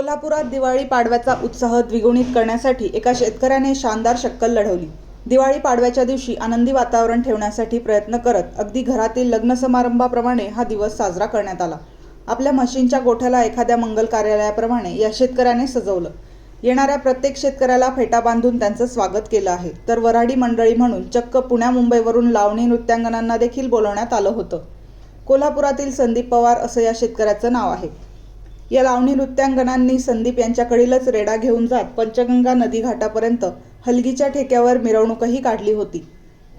कोल्हापुरात दिवाळी पाडव्याचा उत्साह द्विगुणित करण्यासाठी एका शेतकऱ्याने शानदार शक्कल लढवली. दिवाळी पाडव्याच्या दिवशी आनंदी वातावरण ठेवण्यासाठी प्रयत्न करत अगदी घरातील लग्न समारंभाप्रमाणे हा दिवस साजरा करण्यात आला. आपल्या म्हशींच्या गोठ्याला एखाद्या मंगल कार्यालयाप्रमाणे या शेतकऱ्याने सजवलं. येणाऱ्या प्रत्येक शेतकऱ्याला फेटा बांधून त्यांचं स्वागत केलं आहे. तर वऱ्हाडी मंडळी म्हणून चक्क पुण्या मुंबईवरून लावणी नृत्यांगनांना देखील बोलवण्यात आलं होतं. कोल्हापुरातील संदीप पवार असं या शेतकऱ्याचं नाव आहे. या लावणी नृत्यांगणांनी संदीप यांच्याकडीलच रेडा घेऊन जात पंचगंगा नदी घाटापर्यंत हलगीच्या ठेक्यावर मिरवणूकही काढली होती.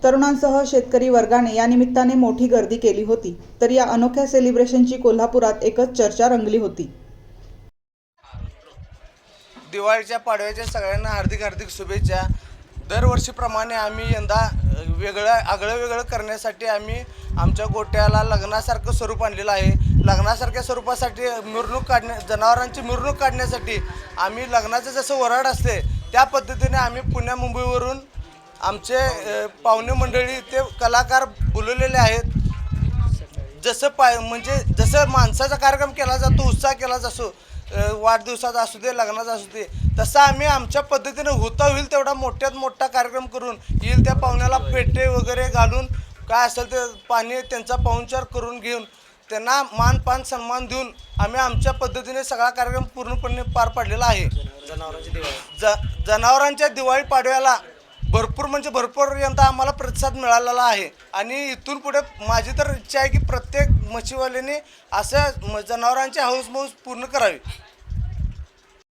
तरुणांसह शेतकरी वर्गाने या निमित्ताने मोठी गर्दी केली होती तर या अनोख्या सेलिब्रेशनची कोल्हापुरात एकच चर्चा रंगली होती. दिवाळीच्या पाडव्याच्या सगळ्यांना हार्दिक हार्दिक शुभेच्छा. दरवर्षीप्रमाणे आम्ही यंदा वेगळं आगळं वेगळं करण्यासाठी आम्ही आमच्या गोट्याला लग्नासारखं स्वरूप आणलेलं आहे. लग्नासारख्या स्वरूपासाठी मिरवणूक काढण्या जनावरांची मिरवणूक काढण्यासाठी आम्ही लग्नाचं जसं वराड असते त्या पद्धतीने आम्ही पुण्या मुंबईवरून आमचे पाहुणे मंडळी ते कलाकार बोलवलेले आहेत. जसं पाय म्हणजे जसं माणसाचा कार्यक्रम केला जातो उत्साह केला जातो वाढदिवसाचा असू दे लग्नाचा असू दे तसा आम्ही आमच्या पद्धतीने होता होईल तेवढा मोठ्यात मोठा कार्यक्रम करून येईल त्या पाहुण्याला पेटे वगैरे घालून काय असेल ते पाणी त्यांचा पाहुणचार करून घेऊन त्यांना मान पान सन्मान देऊन आम्ही आमच्या पद्धतीने सगळा कार्यक्रम पूर्णपणे पार पाडलेला आहे. ज जनावरांच्या दिवाळी पाडव्याला भरपूर म्हणजे भरपूर यंदा आम्हाला प्रतिसाद मिळालेला आहे. आणि इथून पुढे माझी तर इच्छा आहे की प्रत्येक मच्छीवाल्याने असं जनावरांचे जनावरांची हौस मौस पूर्ण करावी.